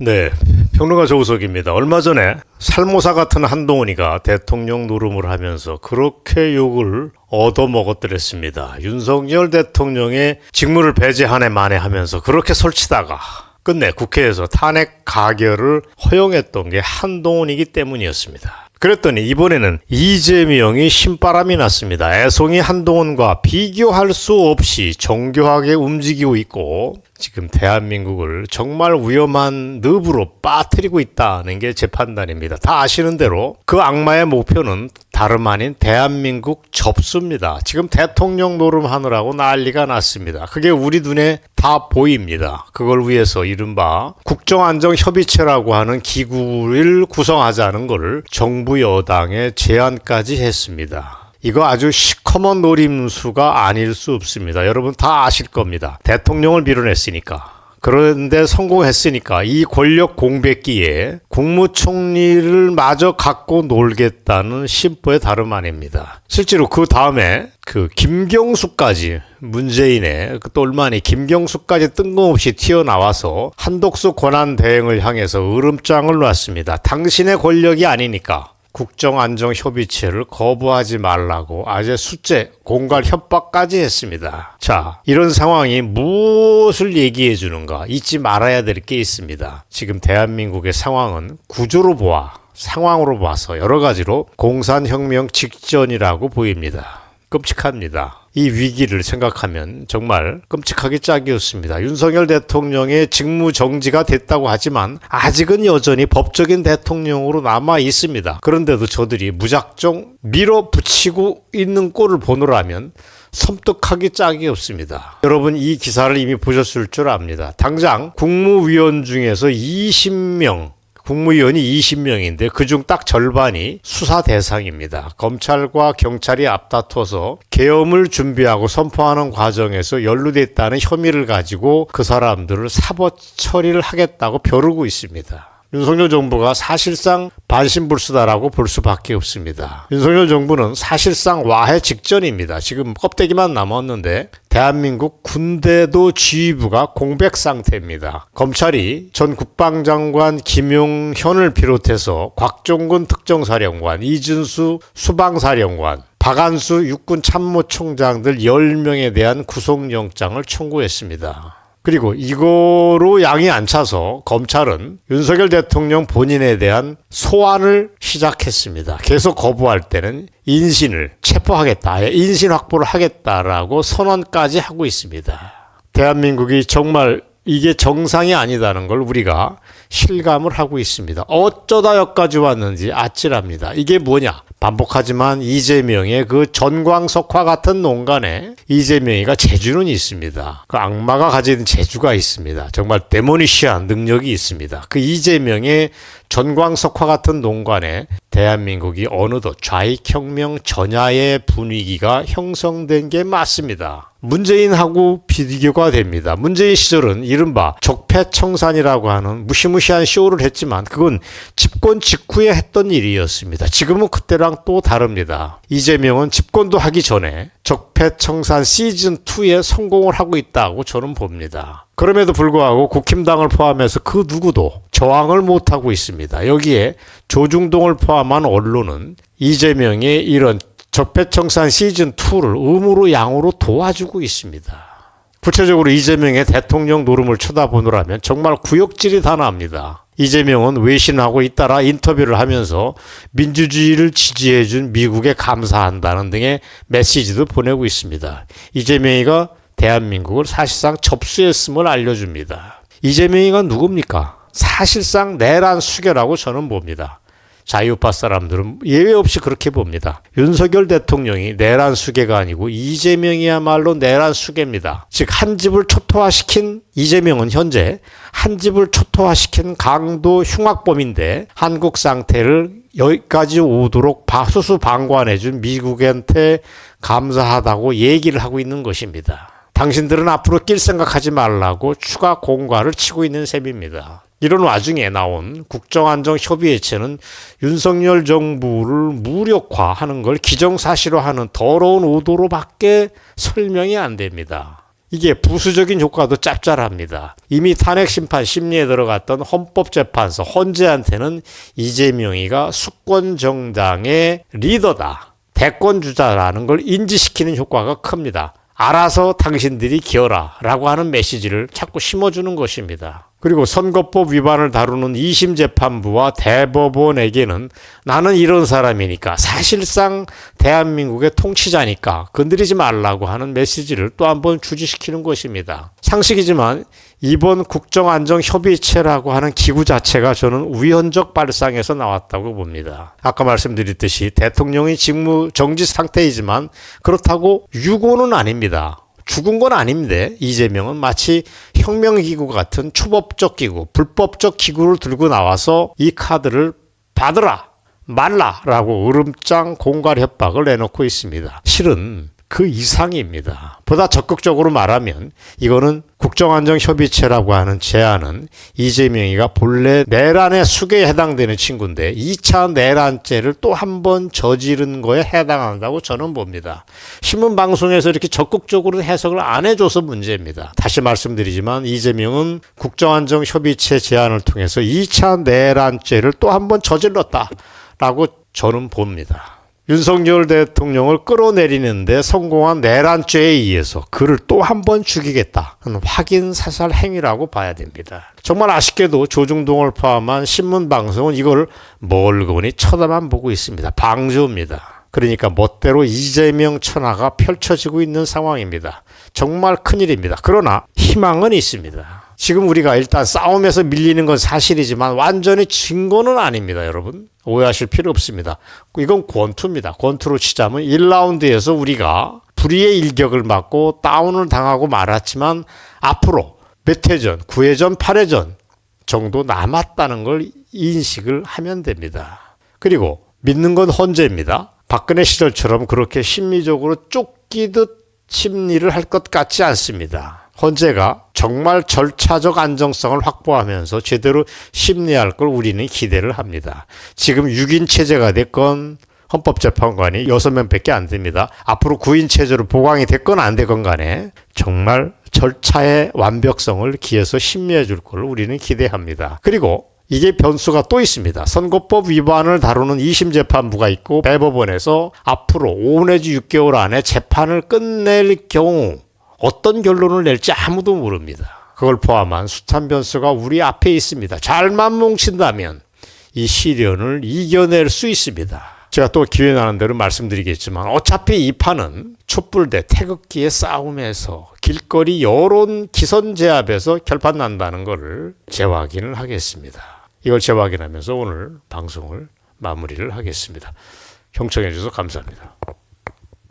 네, 평론가 조우석입니다. 얼마 전에 살모사 같은 한동훈이가 대통령 노름을 하면서 그렇게 욕을 얻어먹었더랬습니다. 윤석열 대통령의 직무를 배제 한 해 만에 하면서 그렇게 설치다가 끝내 국회에서 탄핵 가결을 허용했던 게 한동훈이기 때문이었습니다. 그랬더니 이번에는 이재명이 신바람이 났습니다. 애송이 한동훈과 비교할 수 없이 정교하게 움직이고 있고 지금 대한민국을 정말 위험한 늪으로 빠뜨리고 있다는 게 제 판단입니다. 다 아시는 대로 그 악마의 목표는 다름 아닌 대한민국 접수입니다. 지금 대통령 노름하느라고 난리가 났습니다. 그게 우리 눈에 다 보입니다. 그걸 위해서 이른바 국정안정협의체라고 하는 기구를 구성하자는 것을 정부 여당에 제안까지 했습니다. 이거 아주 시커먼 노림수가 아닐 수 없습니다. 여러분 다 아실 겁니다. 대통령을 밀어냈으니까. 그런데 성공했으니까 이 권력 공백기에 국무총리를 마저 갖고 놀겠다는 심보의 다름 아닙니다. 실제로 그 다음에 그 김경수까지 문재인의 그또 얼마 만에 김경수까지 뜬금없이 튀어나와서 한독수 권한 대행을 향해서 으름장을 놨습니다. 당신의 권력이 아니니까 국정안정협의체를 거부하지 말라고 아재 숙제, 공갈 협박까지 했습니다. 자, 이런 상황이 무엇을 얘기해 주는가 잊지 말아야 될 게 있습니다. 지금 대한민국의 상황은 구조로 보아 상황으로 봐서 여러 가지로 공산혁명 직전이라고 보입니다. 끔찍합니다. 이 위기를 생각하면 정말 끔찍하게 짝이었습니다. 윤석열 대통령의 직무 정지가 됐다고 하지만 아직은 여전히 법적인 대통령으로 남아 있습니다. 그런데도 저들이 무작정 밀어붙이고 있는 꼴을 보노라면 섬뜩하기 짝이 없습니다. 여러분 이 기사를 이미 보셨을 줄 압니다. 당장 국무위원 중에서 20명 국무위원이 20명인데 그중 딱 절반이 수사 대상입니다. 검찰과 경찰이 앞다퉈서 계엄을 준비하고 선포하는 과정에서 연루됐다는 혐의를 가지고 그 사람들을 사법 처리를 하겠다고 벼르고 있습니다. 윤석열 정부가 사실상 반신불수다라고 볼 수밖에 없습니다. 윤석열 정부는 사실상 와해 직전입니다. 지금 껍데기만 남았는데 대한민국 군대도 지휘부가 공백 상태입니다. 검찰이 전 국방장관 김용현을 비롯해서 곽종근 특정사령관, 이준수 수방사령관, 박안수 육군 참모총장 들 10명에 대한 구속영장을 청구했습니다. 그리고 이거로 양이 안 차서 검찰은 윤석열 대통령 본인에 대한 소환을 시작했습니다. 계속 거부할 때는 인신을 체포하겠다, 인신 확보를 하겠다라고 선언까지 하고 있습니다. 대한민국이 정말 이게 정상이 아니다는 걸 우리가 실감을 하고 있습니다. 어쩌다 여기까지 왔는지 아찔합니다. 이게 뭐냐? 반복하지만 이재명의 그 전광석화 같은 농간에 이재명이가 재주는 있습니다. 그 악마가 가진 재주가 있습니다. 정말 데모니시한 능력이 있습니다. 그 이재명의 전광석화 같은 농간에 대한민국이 어느덧 좌익혁명 전야의 분위기가 형성된 게 맞습니다. 문재인하고 비교가 됩니다. 문재인 시절은 이른바 적폐청산이라고 하는 무시무시한 쇼를 했지만 그건 집권 직후에 했던 일이었습니다. 지금은 그때랑 또 다릅니다. 이재명은 집권도 하기 전에 적폐청산 시즌2에 성공을 하고 있다고 저는 봅니다. 그럼에도 불구하고 국힘당을 포함해서 그 누구도 저항을 못하고 있습니다. 여기에 조중동을 포함한 언론은 이재명의 이런 적폐청산 시즌2를 음으로 양으로 도와주고 있습니다. 구체적으로 이재명의 대통령 노름을 쳐다보느라면 정말 구역질이 다 납니다. 이재명은 외신하고 잇따라 인터뷰를 하면서 민주주의를 지지해준 미국에 감사한다는 등의 메시지도 보내고 있습니다. 이재명이가 대한민국을 사실상 접수했음을 알려줍니다. 이재명이가 누굽니까? 사실상 내란 수결하고 저는 봅니다. 자유파 사람들은 예외 없이 그렇게 봅니다. 윤석열 대통령이 내란 수계가 아니고 이재명이야말로 내란 수계입니다. 즉 한 집을 초토화시킨 이재명은 현재 한 집을 초토화시킨 강도 흉악범인데 한국 상태를 여기까지 오도록 수수 방관해준 미국한테 감사하다고 얘기를 하고 있는 것입니다. 당신들은 앞으로 낄 생각하지 말라고 추가 공과를 치고 있는 셈입니다. 이런 와중에 나온 국정안정협의회체는 윤석열 정부를 무력화하는 걸 기정사실화하는 더러운 의도로밖에 설명이 안 됩니다. 이게 부수적인 효과도 짭짤합니다. 이미 탄핵 심판 심리에 들어갔던 헌법재판소 헌재한테는 이재명이가 수권 정당의 리더다. 대권 주자라는 걸 인지시키는 효과가 큽니다. 알아서 당신들이 기어라 라고 하는 메시지를 자꾸 심어주는 것입니다. 그리고 선거법 위반을 다루는 2심 재판부와 대법원에게는 나는 이런 사람이니까 사실상 대한민국의 통치자니까 건드리지 말라고 하는 메시지를 또 한 번 주지시키는 것입니다. 상식이지만 이번 국정안정협의체라고 하는 기구 자체가 저는 우연적 발상에서 나왔다고 봅니다. 아까 말씀드렸듯이 대통령이 직무 정지 상태이지만 그렇다고 유고는 아닙니다. 죽은 건 아닙니다. 이재명은 마치 혁명기구 같은 초법적 기구, 불법적 기구를 들고 나와서 이 카드를 받으라, 말라라고 으름장 공갈 협박을 내놓고 있습니다. 실은 그 이상입니다. 보다 적극적으로 말하면 이거는 국정안정협의체라고 하는 제안은 이재명이가 본래 내란의 수계에 해당되는 친구인데 2차 내란죄를 또 한 번 저지른 거에 해당한다고 저는 봅니다. 신문 방송에서 이렇게 적극적으로 해석을 안 해줘서 문제입니다. 다시 말씀드리지만 이재명은 국정안정협의체 제안을 통해서 2차 내란죄를 또 한 번 저질렀다라고 저는 봅니다. 윤석열 대통령을 끌어내리는데 성공한 내란죄에 의해서 그를 또 한 번 죽이겠다는 확인 사살 행위라고 봐야 됩니다. 정말 아쉽게도 조중동을 포함한 신문 방송은 이걸 멀거니 쳐다만 보고 있습니다. 방조입니다. 그러니까 멋대로 이재명 천하가 펼쳐지고 있는 상황입니다. 정말 큰일입니다. 그러나 희망은 있습니다. 지금 우리가 일단 싸움에서 밀리는 건 사실이지만 완전히 진 거는 아닙니다, 여러분. 오해하실 필요 없습니다. 이건 권투입니다. 권투로 치자면 1라운드에서 우리가 불의의 일격을 맞고 다운을 당하고 말았지만 앞으로 몇 회전, 9회전, 8회전 정도 남았다는 걸 인식을 하면 됩니다. 그리고 믿는 건 헌재입니다. 박근혜 시절처럼 그렇게 심리적으로 쫓기듯 심리를 할 것 같지 않습니다. 헌재가 정말 절차적 안정성을 확보하면서 제대로 심리할 걸 우리는 기대를 합니다. 지금 6인 체제가 됐건 헌법재판관이 6명 밖에 안 됩니다. 앞으로 9인 체제로 보강이 됐건 안 됐건 간에 정말 절차의 완벽성을 기해서 심리해 줄 걸 우리는 기대합니다. 그리고 이게 변수가 또 있습니다. 선거법 위반을 다루는 2심 재판부가 있고 대법원에서 앞으로 5 내지 6개월 안에 재판을 끝낼 경우 어떤 결론을 낼지 아무도 모릅니다. 그걸 포함한 숱한 변수가 우리 앞에 있습니다. 잘만 뭉친다면 이 시련을 이겨낼 수 있습니다. 제가 또 기회 나는 대로 말씀드리겠지만 어차피 이 판은 촛불 대 태극기의 싸움에서 길거리 여론 기선 제압에서 결판 난다는 것을 재확인을 하겠습니다. 이걸 재확인하면서 오늘 방송을 마무리를 하겠습니다. 경청해 주셔서 감사합니다.